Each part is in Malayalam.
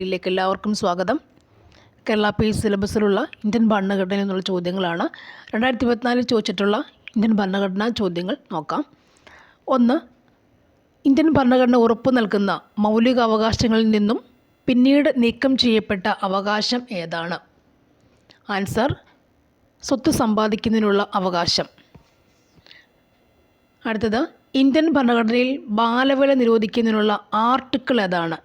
ിലേക്ക് എല്ലാവർക്കും സ്വാഗതം. കേരള പി സിലബസിലുള്ള ഇന്ത്യൻ ഭരണഘടനയിൽ നിന്നുള്ള ചോദ്യങ്ങളാണ്. രണ്ടായിരത്തി ഇരുപത്തിനാലിൽ ചോദിച്ചിട്ടുള്ള ഇന്ത്യൻ ഭരണഘടനാ ചോദ്യങ്ങൾ നോക്കാം. ഒന്ന് ഇന്ത്യൻ ഭരണഘടന ഉറപ്പു നൽകുന്ന മൗലിക അവകാശങ്ങളിൽ നിന്നും പിന്നീട് നീക്കം ചെയ്യപ്പെട്ട അവകാശം ഏതാണ്? ആൻസർ സ്വത്ത് സമ്പാദിക്കുന്നതിനുള്ള അവകാശം. അടുത്തത് ഇന്ത്യൻ ഭരണഘടനയിൽ ബാലവേല നിരോധിക്കുന്നതിനുള്ള ആർട്ടിക്കിൾ ഏതാണ്?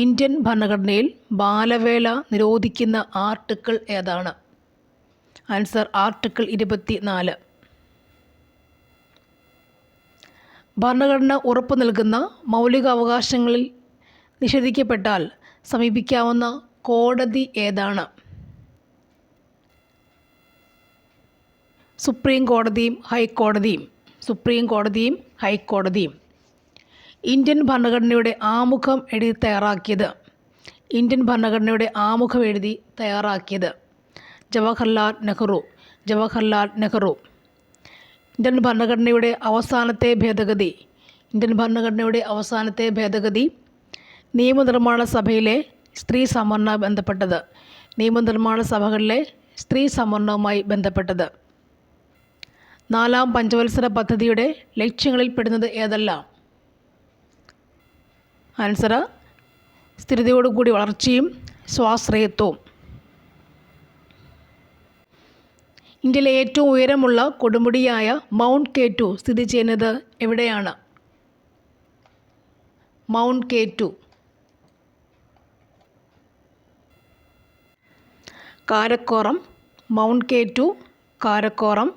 ഇന്ത്യൻ ഭരണഘടനയിൽ ബാലവേല നിരോധിക്കുന്ന ആർട്ടിക്കിൾ ഏതാണ്? ആൻസർ ആർട്ടിക്കിൾ ഇരുപത്തി നാല് ഭരണഘടന ഉറപ്പു നൽകുന്ന മൗലിക അവകാശങ്ങളിൽ നിഷേധിക്കപ്പെട്ടാൽ സമീപിക്കാവുന്ന കോടതി ഏതാണ്? സുപ്രീം കോടതിയും ഹൈക്കോടതിയും സുപ്രീം കോടതിയും ഹൈക്കോടതിയും. ഇന്ത്യൻ ഭരണഘടനയുടെ ആമുഖം എഴുതി തയ്യാറാക്കിയത്. ഇന്ത്യൻ ഭരണഘടനയുടെ ആമുഖം എഴുതി തയ്യാറാക്കിയത് ജവഹർലാൽ നെഹ്റു ജവഹർലാൽ നെഹ്റു. ഇന്ത്യൻ ഭരണഘടനയുടെ അവസാനത്തെ ഭേദഗതി ഇന്ത്യൻ ഭരണഘടനയുടെ അവസാനത്തെ ഭേദഗതി നിയമനിർമ്മാണ സഭയിലെ സ്ത്രീ സംവരണ ബന്ധപ്പെട്ടത്. നിയമനിർമ്മാണ സഭകളിലെ സ്ത്രീ സംവരണവുമായി ബന്ധപ്പെട്ടത്. നാലാം പഞ്ചവത്സര പദ്ധതിയുടെ ലക്ഷ്യങ്ങളിൽ പെടുന്നത് ഏതെല്ലാം? ആൻസർ സ്ഥിരതയോടുകൂടി വളർച്ചയും സ്വാശ്രയത്വവും. ഇന്ത്യയിലെ ഏറ്റവും ഉയരമുള്ള കൊടുമുടിയായ മൗണ്ട് കെ ടു സ്ഥിതി ചെയ്യുന്നത് എവിടെയാണ്? Mount K two. Karakoram mount K two Karakoram.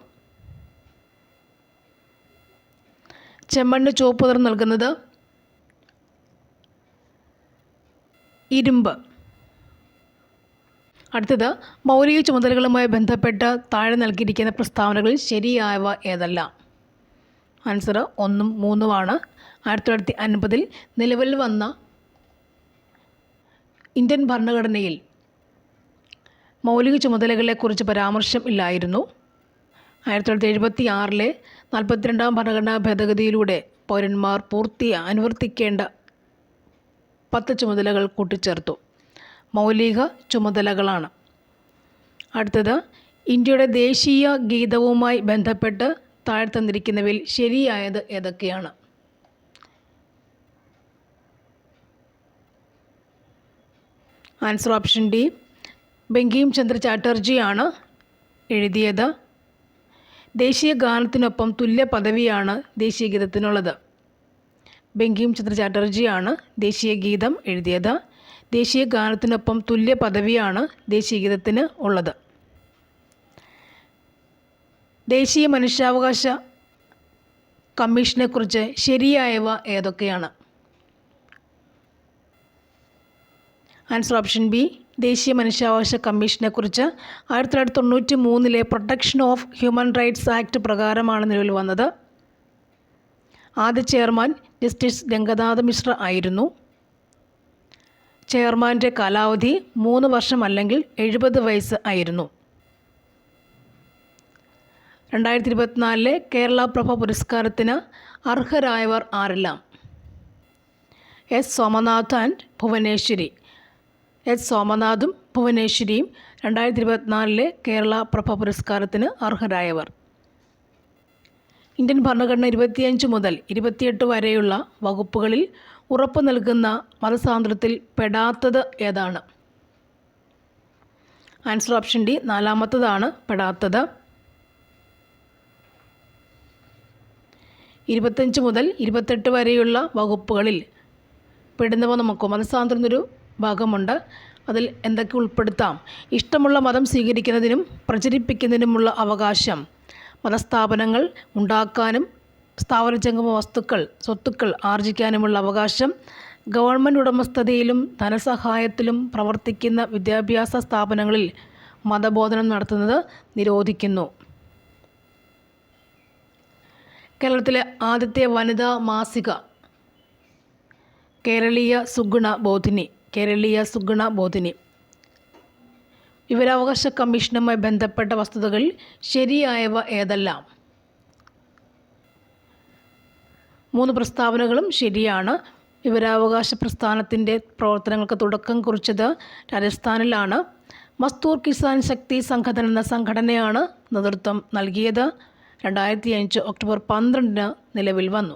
ചെമ്മണ്ണ് ചുവപ്പ് നിറം നൽകുന്നത് ഇരുമ്പ്. അടുത്തത് മൗലിക ചുമതലകളുമായി ബന്ധപ്പെട്ട് താഴെ നൽകിയിരിക്കുന്ന പ്രസ്താവനകളിൽ ശരിയായവ ഏതെല്ലാം? ആൻസർ ഒന്നും മൂന്നുമാണ്. ആയിരത്തി തൊള്ളായിരത്തി അൻപതിൽ നിലവിൽ വന്ന ഇന്ത്യൻ ഭരണഘടനയിൽ മൗലിക ചുമതലകളെക്കുറിച്ച് പരാമർശം ഇല്ലായിരുന്നു. ആയിരത്തി തൊള്ളായിരത്തി എഴുപത്തി ആറിലെ നാൽപ്പത്തിരണ്ടാം ഭരണഘടനാ ഭേദഗതിയിലൂടെ പൗരന്മാർ പൂർത്തി അനുവർത്തിക്കേണ്ട പത്ത് ചുമതലകൾ കൂട്ടിച്ചേർത്തു. മൗലിക ചുമതലകളാണ്. അടുത്തത് ഇന്ത്യയുടെ ദേശീയ ഗീതവുമായി ബന്ധപ്പെട്ട് താഴെ തന്നിരിക്കുന്നവയിൽ ശരിയായത് ഏതൊക്കെയാണ്? Answer option D Bankim Chandra ചാറ്റർജിയാണ് എഴുതിയത്. ദേശീയ ഗാനത്തിനൊപ്പം തുല്യ പദവിയാണ് ദേശീയ ഗീതത്തിനുള്ളത്. ബങ്കിം ചന്ദ്ര ചാറ്റർജിയാണ് ദേശീയ ഗീതം എഴുതിയത്. ദേശീയ ഗാനത്തിനൊപ്പം തുല്യ പദവിയാണ് ദേശീയ ഗീതത്തിന് ഉള്ളത്. ദേശീയ മനുഷ്യാവകാശ കമ്മീഷനെക്കുറിച്ച് ശരിയായവ ഏതൊക്കെയാണ്? ആൻസർ ഓപ്ഷൻ ബി ദേശീയ മനുഷ്യാവകാശ കമ്മീഷനെക്കുറിച്ച് ആയിരത്തി തൊള്ളായിരത്തി തൊണ്ണൂറ്റി മൂന്നിലെ protection of human rights act പ്രകാരമാണ് നിലവിൽ വന്നത്. ആദ്യ ചെയർമാൻ ജസ്റ്റിസ് ഗംഗനാഥ മിശ്ര ആയിരുന്നു. ചെയർമാന്റെ കാലാവധി മൂന്ന് വർഷം അല്ലെങ്കിൽ എഴുപത് വയസ്സ് ആയിരുന്നു. രണ്ടായിരത്തി ഇരുപത്തിനാലിലെ കേരള പ്രഭ പുരസ്കാരത്തിന് അർഹരായവർ ആരെല്ലാം? S. Somanath and Bhuvaneshwari. S. സോമനാഥും ഭുവനേശ്വരിയും രണ്ടായിരത്തി ഇരുപത്തിനാലിലെ കേരള പ്രഭ പുരസ്കാരത്തിന് അർഹരായവർ. ഇന്ത്യൻ ഭരണഘടന ഇരുപത്തിയഞ്ച് മുതൽ ഇരുപത്തിയെട്ട് വരെയുള്ള വകുപ്പുകളിൽ ഉറപ്പു നൽകുന്ന മതസ്വാതന്ത്ര്യത്തിൽ പെടാത്തത് ഏതാണ്? ആൻസർ ഓപ്ഷൻ ഡി നാലാമത്തതാണ് പെടാത്തത്. ഇരുപത്തഞ്ച് മുതൽ ഇരുപത്തെട്ട് വരെയുള്ള വകുപ്പുകളിൽ പെടുന്നവ നമുക്ക്? മതസ്വാതന്ത്ര്യം എന്നൊരു ഭാഗമുണ്ട്. അതിൽ എന്തൊക്കെ ഉൾപ്പെടുത്താം? ഇഷ്ടമുള്ള മതം സ്വീകരിക്കുന്നതിനും പ്രചരിപ്പിക്കുന്നതിനുമുള്ള അവകാശം മതസ്ഥാപനങ്ങൾ ഉണ്ടാക്കാനും സ്ഥാവരജംഗമ വസ്തുക്കൾ സ്വത്തുക്കൾ ആർജിക്കാനുമുള്ള അവകാശം ഗവൺമെന്റ് ഉടമസ്ഥതയിലും ധനസഹായത്തിലും പ്രവർത്തിക്കുന്ന വിദ്യാഭ്യാസ സ്ഥാപനങ്ങളിൽ മതബോധനം നടത്തുന്നത് നിരോധിക്കുന്നു. കേരളത്തിലെ ആദ്യത്തെ വനിതാ മാസിക കേരളീയ സുഗുണ ബോധിനി കേരളീയ സുഗുണ ബോധിനി. വിവരാവകാശ കമ്മീഷനുമായി ബന്ധപ്പെട്ട വസ്തുതകൾ ശരിയായവ ഏതെല്ലാം. മൂന്ന് പ്രസ്താവനകളും ശരിയാണ്. വിവരാവകാശ പ്രസ്ഥാനത്തിന്റെ പ്രവർത്തനങ്ങൾക്ക് തുടക്കം കുറിച്ചത് രാജസ്ഥാനിലാണ്. മസ്തൂർ കിസാൻ ശക്തി സംഘടന എന്ന സംഘടനയാണ് നേതൃത്വം നൽകിയത്. രണ്ടായിരത്തി അഞ്ച് ഒക്ടോബർ പന്ത്രണ്ടിന് നിലവിൽ വന്നു.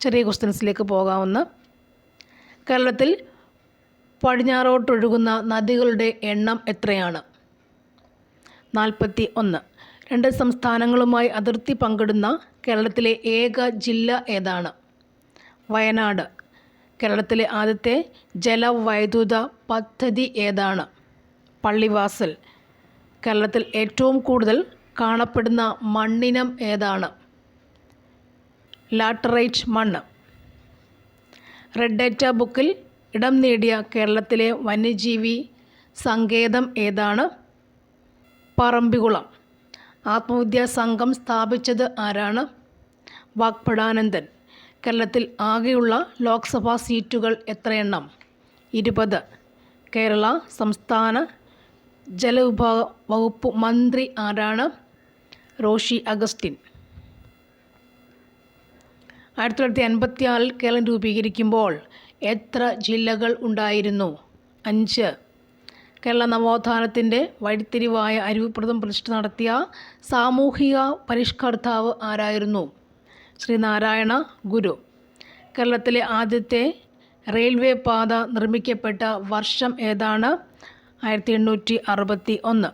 ചെറിയ ക്വസ്റ്റ്യൻസിലേക്ക് പോകാവുന്ന കേരളത്തിൽ പടിഞ്ഞാറോട്ടൊഴുകുന്ന നദികളുടെ എണ്ണം എത്രയാണ്? നാൽപ്പത്തി ഒന്ന് രണ്ട് സംസ്ഥാനങ്ങളുമായി അതിർത്തി പങ്കിടുന്ന കേരളത്തിലെ ഏക ജില്ല ഏതാണ്? വയനാട്. കേരളത്തിലെ ആദ്യത്തെ ജലവൈദ്യുത പദ്ധതി ഏതാണ്? പള്ളിവാസൽ. കേരളത്തിൽ ഏറ്റവും കൂടുതൽ കാണപ്പെടുന്ന മണ്ണിനം ഏതാണ്? ലാട്ടറൈറ്റ് മണ്ണ്. റെഡ് ഡേറ്റ ബുക്കിൽ ഇടം നേടിയ കേരളത്തിലെ വന്യജീവി സങ്കേതം ഏതാണ്? പറമ്പിക്കുളം ആത്മവിദ്യാ സംഘം സ്ഥാപിച്ചത് ആരാണ്? വാഗ്ഭടാനന്ദൻ കേരളത്തിൽ ആകെയുള്ള ലോക്സഭാ സീറ്റുകൾ എത്രയെണ്ണം? ഇരുപത്. കേരള സംസ്ഥാന ജലവിഭാഗ വകുപ്പ് മന്ത്രി ആരാണ്? റോഷി അഗസ്റ്റിൻ. ആയിരത്തി തൊള്ളായിരത്തി അൻപത്തിയാറിൽ കേരളം രൂപീകരിക്കുമ്പോൾ എത്ര ജില്ലകൾ ഉണ്ടായിരുന്നു? അഞ്ച്. കേരള നവോത്ഥാനത്തിന്റെ വഴിത്തിരിവായ അരുവിപ്രദം പ്രതിഷ്ഠ നടത്തിയ സാമൂഹിക പരിഷ്കർത്താവ് ആരായിരുന്നു? ശ്രീനാരായണ ഗുരു. കേരളത്തിലെ ആദ്യത്തെ റെയിൽവേ പാത നിർമ്മിക്കപ്പെട്ട വർഷം ഏതാണ്? ആയിരത്തി എണ്ണൂറ്റി അറുപത്തി ഒന്ന്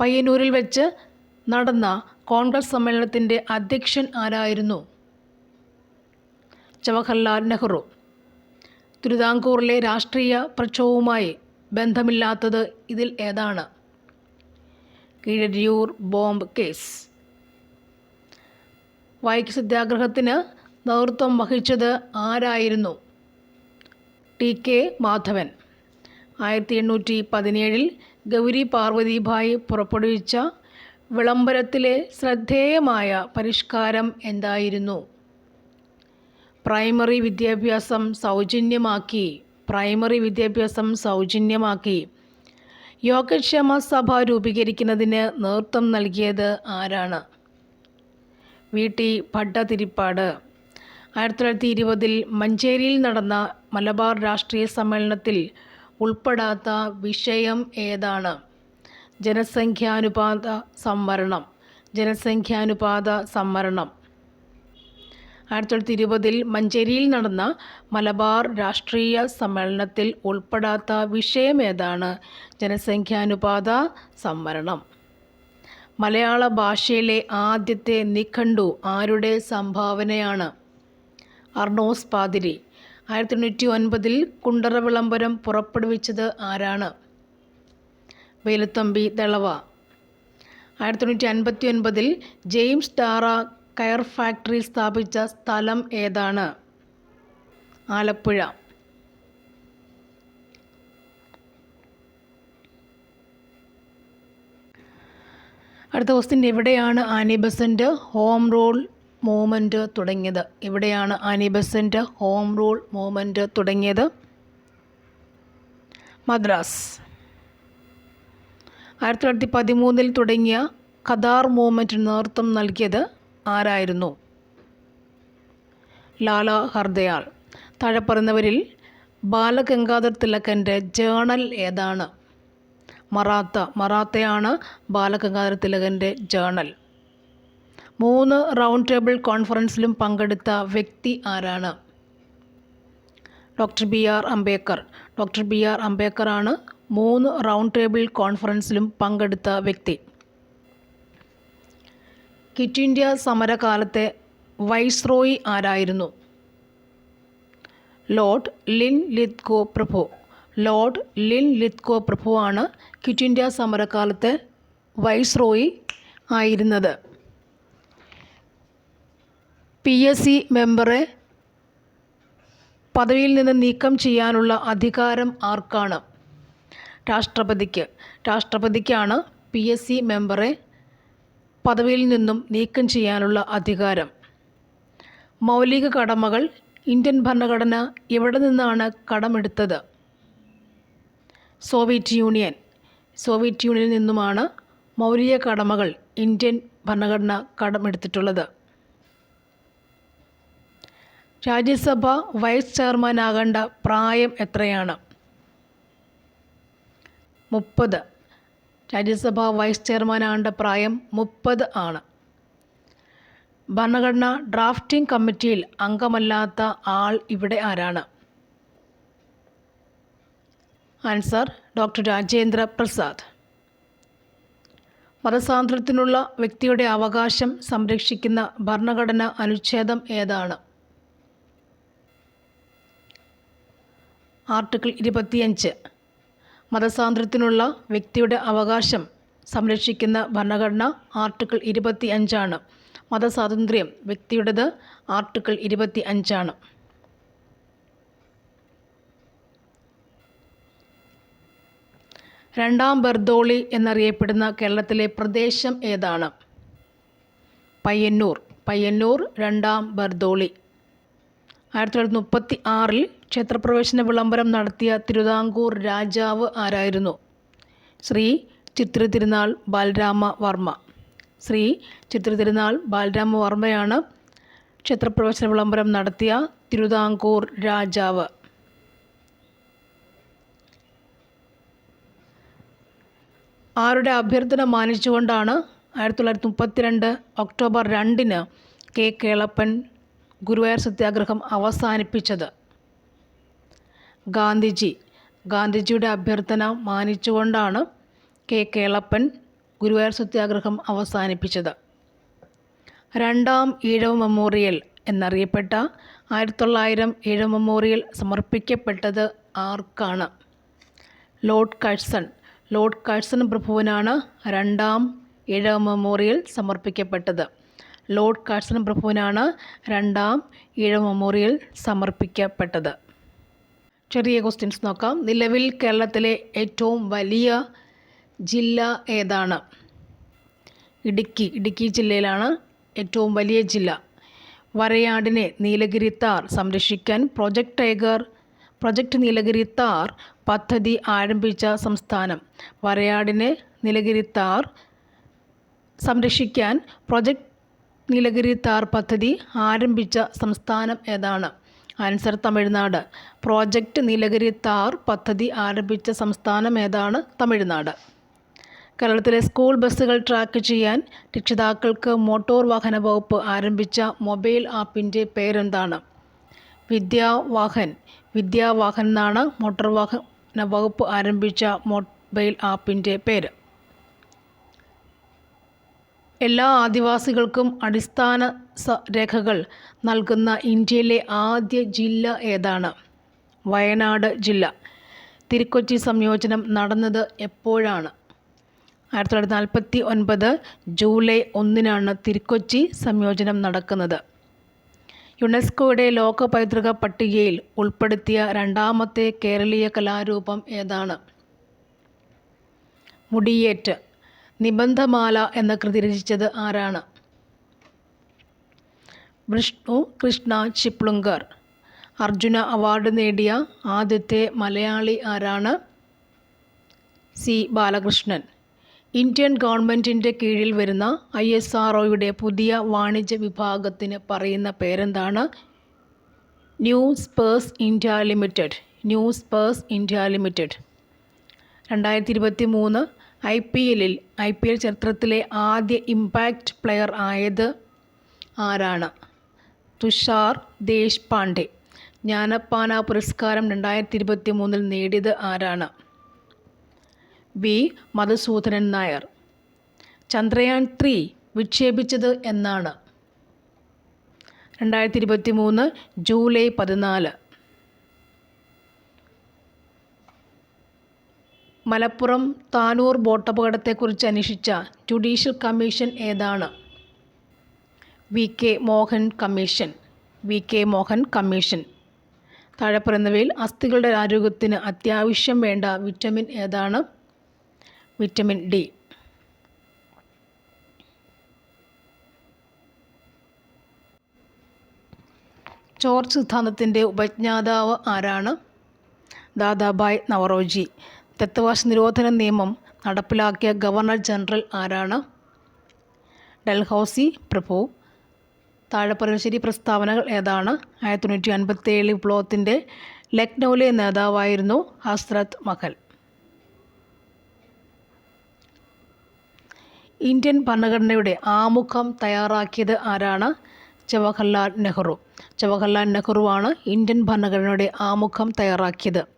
പയ്യന്നൂരിൽ വെച്ച് നടന്ന കോൺഗ്രസ് സമ്മേളനത്തിന്റെ അധ്യക്ഷൻ ആരായിരുന്നു? ജവഹർലാൽ നെഹ്റു. തിരുവിതാംകൂറിലെ രാഷ്ട്രീയ പ്രക്ഷോഭവുമായി ബന്ധമില്ലാത്തത് ഇതിൽ ഏതാണ്? Keezhariyur bomb case. വൈക്കം സത്യാഗ്രഹത്തിന് നേതൃത്വം വഹിച്ചത് ആരായിരുന്നു? T K Madhavan. ആയിരത്തി എണ്ണൂറ്റി പതിനേഴിൽ ഗൗരി പാർവതിഭായ് പുറപ്പെടുവിച്ച വിളംബരത്തിലെ ശ്രദ്ധേയമായ പരിഷ്കാരം എന്തായിരുന്നു? പ്രൈമറി വിദ്യാഭ്യാസം സൗജന്യമാക്കി പ്രൈമറി വിദ്യാഭ്യാസം സൗജന്യമാക്കി. യോഗക്ഷേമ സഭ രൂപീകരിക്കുന്നതിന് നേതൃത്വം നൽകിയത് ആരാണ്? വി. ടി. ഭട്ടതിരിപ്പാട്. ആയിരത്തി തൊള്ളായിരത്തി ഇരുപതിൽ മഞ്ചേരിയിൽ നടന്ന മലബാർ രാഷ്ട്രീയ സമ്മേളനത്തിൽ ഉൾപ്പെടാത്ത വിഷയം ഏതാണ്? ജനസംഖ്യാനുപാത സംവരണം. ജനസംഖ്യാനുപാത സംവരണം. ആയിരത്തി തൊള്ളായിരത്തി ഇരുപതിൽ മഞ്ചേരിയിൽ നടന്ന മലബാർ രാഷ്ട്രീയ സമ്മേളനത്തിൽ ഉൾപ്പെടാത്ത വിഷയമേതാണ് ജനസംഖ്യാനുപാത സംവരണം. മലയാള ഭാഷയിലെ ആദ്യത്തെ നിഘണ്ടു ആരുടെ സംഭാവനയാണ്? അർണോസ് പാതിരി. ആയിരത്തി തൊണ്ണൂറ്റി ഒൻപതിൽ കുണ്ടറ വിളംബരം പുറപ്പെടുവിച്ചത് ആരാണ്? വേലുത്തമ്പി ദളവ. ആയിരത്തി തൊണ്ണൂറ്റി അൻപത്തി ഒൻപതിൽ ജെയിംസ് ടാറ കയർ ഫാക്ടറി സ്ഥാപിച്ച സ്ഥലം ഏതാണ്? ആലപ്പുഴ. അടുത്ത ക്വസ്റ്റ്യൻ എവിടെയാണ് Annie Besant home rule movement തുടങ്ങിയത്? എവിടെയാണ് Annie Besant home rule movement തുടങ്ങിയത്? മദ്രാസ്. ആയിരത്തി തൊള്ളായിരത്തി പതിമൂന്നിൽ തുടങ്ങിയ ഖദാർ മൂവ്മെന്റിന് നേതൃത്വം നൽകിയത് ആരായിരുന്നു? ലാല ഹർദയാൾ. താഴെ പറയുന്നവരിൽ ബാലഗംഗാധർ തിലകന്റെ ജേണൽ ഏതാണ്? മറാത്ത. മറാത്തയാണ് ബാലഗംഗാധര തിലകന്റെ ജേണൽ. മൂന്ന് റൗണ്ട് ടേബിൾ കോൺഫറൻസിലും പങ്കെടുത്ത വ്യക്തി ആരാണ്? Doctor B R Ambedkar. Doctor B R അംബേദ്കറാണ് മൂന്ന് റൗണ്ട് ടേബിൾ കോൺഫറൻസിലും പങ്കെടുത്ത വ്യക്തി. ക്വിറ്റ് ഇന്ത്യ സമരകാലത്തെ വൈസ്രോയി ആരായിരുന്നു? Lord Linlithgow. Lord Linlithgow quit India സമരകാലത്തെ viceroy ആയിരുന്നത്. പി എസ് സി മെമ്പറെ പദവിയിൽ നിന്ന് നീക്കം ചെയ്യാനുള്ള അധികാരം ആർക്കാണ്? രാഷ്ട്രപതിക്ക്. രാഷ്ട്രപതിക്കാണ് പി എസ് സി മെമ്പറെ പദവിയിൽ നിന്നും നീക്കം ചെയ്യാനുള്ള അധികാരം. മൗലിക കടമകൾ ഇന്ത്യൻ ഭരണഘടന എവിടെ നിന്നാണ് കടമെടുത്തത്? Soviet union. സോവിയറ്റ് യൂണിയനിൽ നിന്നുമാണ് മൗലിക കടമകൾ ഇന്ത്യൻ ഭരണഘടന കടമെടുത്തിട്ടുള്ളത്. രാജ്യസഭ വൈസ് ചെയർമാനാകേണ്ട പ്രായം എത്രയാണ്? മുപ്പത്. രാജ്യസഭ വൈസ് ചെയർമാനാകേണ്ട പ്രായം മുപ്പത് ആണ്. ഭരണഘടന ഡ്രാഫ്റ്റിംഗ് കമ്മിറ്റിയിൽ അംഗമല്ലാത്ത ആൾ ഇവിടെ ആരാണ്? Answer doctor Rajendra Prasad. മതസ്വാതന്ത്ര്യത്തിനുള്ള വ്യക്തിയുടെ അവകാശം സംരക്ഷിക്കുന്ന ഭരണഘടന അനുച്ഛേദം ഏതാണ്? ആർട്ടിക്കിൾ ഇരുപത്തിയഞ്ച്. മതസ്വാതന്ത്ര്യത്തിനുള്ള വ്യക്തിയുടെ അവകാശം സംരക്ഷിക്കുന്ന ഭരണഘടന ആർട്ടിക്കിൾ ഇരുപത്തി അഞ്ചാണ് മതസ്വാതന്ത്ര്യം വ്യക്തിയുടേത് ആർട്ടിക്കിൾ ഇരുപത്തി അഞ്ചാണ് രണ്ടാം ബർദോളി എന്നറിയപ്പെടുന്ന കേരളത്തിലെ പ്രദേശം ഏതാണ്? പയ്യന്നൂർ. പയ്യന്നൂർ രണ്ടാം ബർദോളി. ആയിരത്തി തൊള്ളായിരത്തി മുപ്പത്തി ആറിൽ ക്ഷേത്രപ്രവേശന വിളംബരം നടത്തിയ തിരുവിതാംകൂർ രാജാവ് ആരായിരുന്നു? ശ്രീ ചിത്ര തിരുനാൾ ബാലരാമ വർമ്മ. ശ്രീ ചിത്ര തിരുനാൾ ബാലരാമ വർമ്മയാണ് ക്ഷേത്രപ്രവേശന വിളംബരം നടത്തിയ തിരുവിതാംകൂർ രാജാവ്. ആരുടെ അഭ്യർത്ഥന മാനിച്ചുകൊണ്ടാണ് ആയിരത്തി തൊള്ളായിരത്തി മുപ്പത്തിരണ്ട് ഒക്ടോബർ രണ്ടിന് കെ. കേളപ്പൻ ഗുരുവായൂർ സത്യാഗ്രഹം അവസാനിപ്പിച്ചത്? ഗാന്ധിജി. ഗാന്ധിജിയുടെ അഭ്യർത്ഥന മാനിച്ചുകൊണ്ടാണ് കെ. കേളപ്പൻ ഗുരുവായൂർ സത്യാഗ്രഹം അവസാനിപ്പിച്ചത്. രണ്ടാം ഈഴവ മെമ്മോറിയൽ എന്നറിയപ്പെട്ട ആയിരത്തി തൊള്ളായിരം ഈഴവ മെമ്മോറിയൽ സമർപ്പിക്കപ്പെട്ടത് ആർക്കാണ്? Lord Curzon. ലോർഡ് കഴ്സൺ പ്രഭുവിനാണ് രണ്ടാം ഈഴവ മെമ്മോറിയൽ സമർപ്പിക്കപ്പെട്ടത്. ലോർഡ് കഴ്സൺ പ്രഭുവിനാണ് രണ്ടാം ഈഴവ മെമ്മോറിയൽ സമർപ്പിക്കപ്പെട്ടത്. ചെറിയ ക്വസ്റ്റ്യൻസ് നോക്കാം. നിലവിൽ കേരളത്തിലെ ഏറ്റവും വലിയ ജില്ല ഏതാണ്? ഇടുക്കി. ഇടുക്കി ജില്ലയിലാണ് ഏറ്റവും വലിയ ജില്ല. വരയാടിനെ നീലഗിരി താർ സംരക്ഷിക്കാൻ project tiger project Nilgiri tahr പദ്ധതി ആരംഭിച്ച സംസ്ഥാനം. വരയാടിനെ നീലഗിരി താർ സംരക്ഷിക്കാൻ പ്രൊജക്ട് നീലഗിരി താർ പദ്ധതി ആരംഭിച്ച സംസ്ഥാനം ഏതാണ്? Answer Tamil Nadu. Project Nilgiri tahr പദ്ധതി ആരംഭിച്ച സംസ്ഥാനം ഏതാണ്? തമിഴ്നാട്. കേരളത്തിലെ സ്കൂൾ ബസ്സുകൾ ട്രാക്ക് ചെയ്യാൻ രക്ഷിതാക്കൾക്ക് മോട്ടോർ വാഹന വകുപ്പ് ആരംഭിച്ച മൊബൈൽ ആപ്പിന്റെ പേരെന്താണ്? വിദ്യാവാഹൻ. വിദ്യാവാഹൻ എന്നാണ് മോട്ടോർ വാഹന വകുപ്പ് ആരംഭിച്ച മൊബൈൽ ആപ്പിന്റെ പേര്. എല്ലാ ആദിവാസികൾക്കും അടിസ്ഥാന രേഖകൾ നൽകുന്ന ഇന്ത്യയിലെ ആദ്യ ജില്ല ഏതാണ്? വയനാട് ജില്ല. തിരുക്കൊച്ചി സംയോജനം നടന്നത് എപ്പോഴാണ്? ആയിരത്തി തൊള്ളായിരത്തി നാൽപ്പത്തി ഒൻപത് ജൂലൈ ഒന്നിനാണ് തിരുക്കൊച്ചി സംയോജനം നടക്കുന്നത്. യുനെസ്കോയുടെ ലോക പൈതൃക പട്ടികയിൽ ഉൾപ്പെടുത്തിയ രണ്ടാമത്തെ കേരളീയ കലാരൂപം ഏതാണ്? മുടിയേറ്റ്. നിബന്ധമാല എന്ന കൃതി രചിച്ചത് ആരാണ്? വിഷ്ണു കൃഷ്ണ ചിപ്ലുങ്കർ. അർജുന അവാർഡ് നേടിയ ആദ്യത്തെ മലയാളി ആരാണ്? സി. ബാലകൃഷ്ണൻ. ഇന്ത്യൻ ഗവൺമെന്റിന്റെ കീഴിൽ വരുന്ന ഐ എസ് ആർ പുതിയ വാണിജ്യ വിഭാഗത്തിന് പറയുന്ന പേരെന്താണ്? New space India limited. New space India limited. രണ്ടായിരത്തി ഇരുപത്തി മൂന്ന് ഐ പി എല്ലിൽ ഐ പി എൽ ചരിത്രത്തിലെ ആദ്യ ഇമ്പാക്റ്റ് പ്ലെയർ ആയത് ആരാണ്? തുഷാർ ദേശ്പാണ്ഡെ. ജ്ഞാനപ്പാന പുരസ്കാരം രണ്ടായിരത്തി ഇരുപത്തി മൂന്നിൽ നേടിയത് ആരാണ്? വി. മധുസൂദനൻ നായർ. ചന്ദ്രയാൻ ത്രീ വിക്ഷേപിച്ചത് എന്നാണ്. രണ്ടായിരത്തി ഇരുപത്തി മൂന്ന് ജൂലൈ പതിനാല്. മലപ്പുറം താനൂർ ബോട്ടപകടത്തെക്കുറിച്ച് അന്വേഷിച്ച ജുഡീഷ്യൽ കമ്മീഷൻ ഏതാണ്? V K Mohan commission. V K Mohan commission. താഴെ പറയുന്നവയിൽ അസ്ഥികളുടെ ആരോഗ്യത്തിന് അത്യാവശ്യം വേണ്ട വിറ്റമിൻ ഏതാണ്? Vitamin D. ചോർച്ച് സിദ്ധാന്തത്തിന്റെ ഉപജ്ഞാതാവ് ആരാണ്? ദാദാഭായ് നവറോജി. തത്വവാശ നിരോധന നിയമം നടപ്പിലാക്കിയ ഗവർണർ ജനറൽ ആരാണ്? ഡൽഹൌസി പ്രഭു. താഴെ പറയുന്ന ശരി പ്രസ്താവനകൾ ഏതാണ്? ആയിരത്തി തൊണ്ണൂറ്റി അൻപത്തി ഏഴ് വിപ്ലവത്തിന്റെ ലക്നൗവിലെ നേതാവായിരുന്നു ഹസ്രത് മഹൽ. ഇന്ത്യൻ ഭരണഘടനയുടെ ആമുഖം തയ്യാറാക്കിയത് ആരാണ്? ജവഹർലാൽ നെഹ്റു. ജവഹർലാൽ നെഹ്റുവാണ് ഇന്ത്യൻ ഭരണഘടനയുടെ ആമുഖം തയ്യാറാക്കിയത്.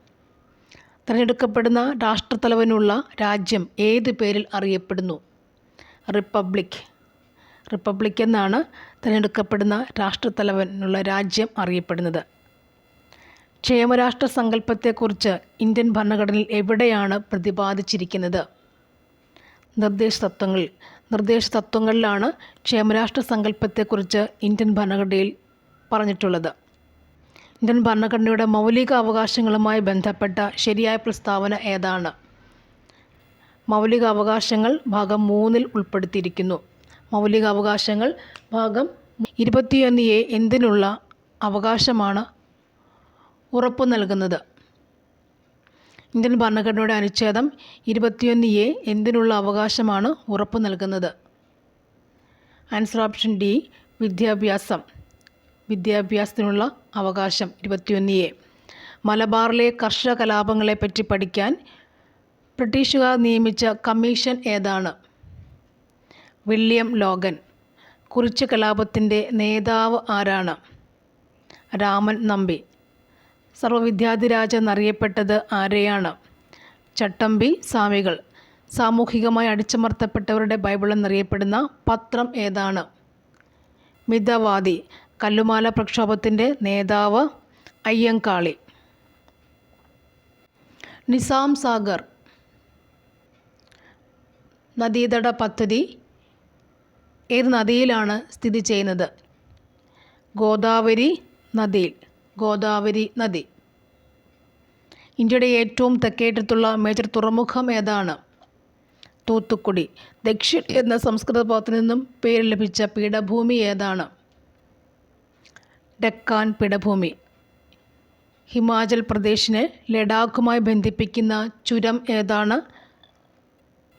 തിരഞ്ഞെടുക്കപ്പെടുന്ന രാഷ്ട്രത്തലവനുള്ള രാജ്യം ഏത് പേരിൽ അറിയപ്പെടുന്നു? റിപ്പബ്ലിക്. റിപ്പബ്ലിക് എന്നാണ് തിരഞ്ഞെടുക്കപ്പെടുന്ന രാഷ്ട്രത്തലവനുള്ള രാജ്യം അറിയപ്പെടുന്നത്. ക്ഷേമരാഷ്ട്ര സങ്കല്പത്തെക്കുറിച്ച് ഇന്ത്യൻ ഭരണഘടനയിൽ എവിടെയാണ് പ്രതിപാദിച്ചിരിക്കുന്നത്? നിർദ്ദേശ തത്വങ്ങൾ നിർദ്ദേശ തത്വങ്ങളിലാണ് ക്ഷേമരാഷ്ട്ര സങ്കല്പത്തെക്കുറിച്ച് ഇന്ത്യൻ ഭരണഘടനയിൽ പറഞ്ഞിട്ടുള്ളത്. ഇന്ത്യൻ ഭരണഘടനയുടെ മൗലിക അവകാശങ്ങളുമായി ബന്ധപ്പെട്ട ശരിയായ പ്രസ്താവന ഏതാണ്? മൗലിക അവകാശങ്ങൾ ഭാഗം മൂന്നിൽ ഉൾപ്പെടുത്തിയിരിക്കുന്നു. മൗലിക അവകാശങ്ങൾ ഭാഗം ഇരുപത്തിയൊന്ന് എ എന്തിനുള്ള അവകാശമാണ് ഉറപ്പു നൽകുന്നത്. ഇന്ത്യൻ ഭരണഘടനയുടെ അനുച്ഛേദം ഇരുപത്തിയൊന്ന് എ എന്തിനുള്ള അവകാശമാണ് ഉറപ്പു നൽകുന്നത്. ആൻസർ ഓപ്ഷൻ ഡി വിദ്യാഭ്യാസം. വിദ്യാഭ്യാസത്തിനുള്ള അവകാശം ഇരുപത്തിയൊന്ന് എ മലബാറിലെ കർഷക കലാപങ്ങളെപ്പറ്റി പഠിക്കാൻ ബ്രിട്ടീഷുകാർ നിയമിച്ച കമ്മീഷൻ ഏതാണ്? William Logan. കുറിച്ച് കലാപത്തിന്റെ നേതാവ് ആരാണ്? രാമൻ നമ്പി. സർവവിദ്യാധിരാജ എന്നറിയപ്പെട്ടത് ആരെയാണ്? ചട്ടമ്പി സ്വാമികൾ. സാമൂഹികമായി അടിച്ചമർത്തപ്പെട്ടവരുടെ ബൈബിൾ എന്നറിയപ്പെടുന്ന പത്രം ഏതാണ്? മിതവാദി. കല്ലുമാല പ്രക്ഷോഭത്തിന്റെ നേതാവ് അയ്യങ്കാളി. നിസാം സാഗർ. നദീതട പദ്ധതി. ഏത് നദിയിലാണ് സ്ഥിതി ചെയ്യുന്നത്? ഗോദാവരി നദിയിൽ ഗോദാവരി നദി. ഇന്ത്യയുടെ ഏറ്റവും തെക്കേറ്റത്തുള്ള മേജർ തുറമുഖം ഏതാണ്? തൂത്തുക്കുടി. ദക്ഷിൺ എന്ന സംസ്കൃത പദത്തിൽ നിന്നും പേര് ലഭിച്ച പീഠഭൂമി ഏതാണ്? ഡെക്കാൻ പിടഭൂമി ഹിമാചൽ പ്രദേശിനെ ലഡാക്കുമായി ബന്ധിപ്പിക്കുന്ന ചുരം ഏതാണ്?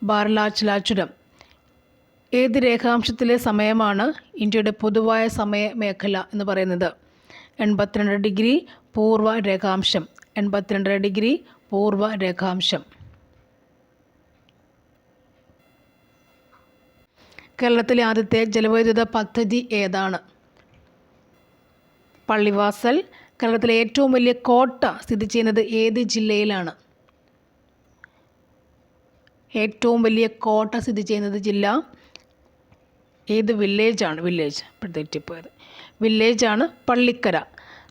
ബാർലാച്ചില ചുരം. ഏത് രേഖാംശത്തിലെ സമയമാണ് ഇന്ത്യയുടെ പൊതുവായ സമയ മേഖല എന്ന് പറയുന്നത്? എൺപത്തിരണ്ട് ഡിഗ്രി പൂർവ രേഖാംശം. എൺപത്തിരണ്ട് ഡിഗ്രി പൂർവ രേഖാംശം. കേരളത്തിലെ ആദ്യത്തെ ജലവൈദ്യുത പദ്ധതി ഏതാണ്? പള്ളിവാസൽ കേരളത്തിലെ ഏറ്റവും വലിയ കോട്ട സ്ഥിതി ചെയ്യുന്നത് ഏത് ജില്ലയിലാണ്? ഏറ്റവും വലിയ കോട്ട സ്ഥിതി ചെയ്യുന്നത് ജില്ല? ഏത് വില്ലേജാണ്? വില്ലേജ്. തെറ്റിപ്പോയത്. വില്ലേജാണ് പള്ളിക്കര.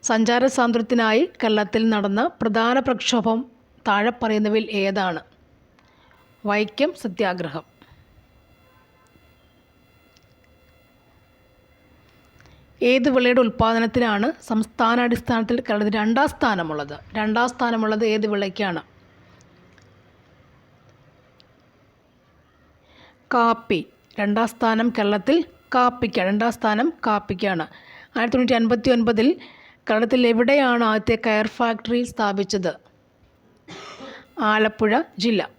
സഞ്ചാര സ്വാതന്ത്ര്യത്തിനായി കേരളത്തിൽ നടന്ന പ്രധാന പ്രക്ഷോഭം താഴെ പറയുന്നവയിൽ ഏതാണ്? വൈക്കം സത്യാഗ്രഹം. ഏത് വിളയുടെ ഉൽപ്പാദനത്തിനാണ് സംസ്ഥാനാടിസ്ഥാനത്തിൽ കേരളത്തിൽ രണ്ടാം സ്ഥാനമുള്ളത്? രണ്ടാം സ്ഥാനമുള്ളത് ഏത് വിളയ്ക്കാണ്? കാപ്പി. രണ്ടാം സ്ഥാനം കേരളത്തിൽ കാപ്പിക്കാണ്. രണ്ടാം സ്ഥാനം കാപ്പിക്കാണ്. ആയിരത്തി തൊണ്ണൂറ്റി അൻപത്തി ഒൻപതിൽ കേരളത്തിൽ എവിടെയാണ് ആദ്യത്തെ കയർ ഫാക്ടറി സ്ഥാപിച്ചത്? ആലപ്പുഴ ജില്ല.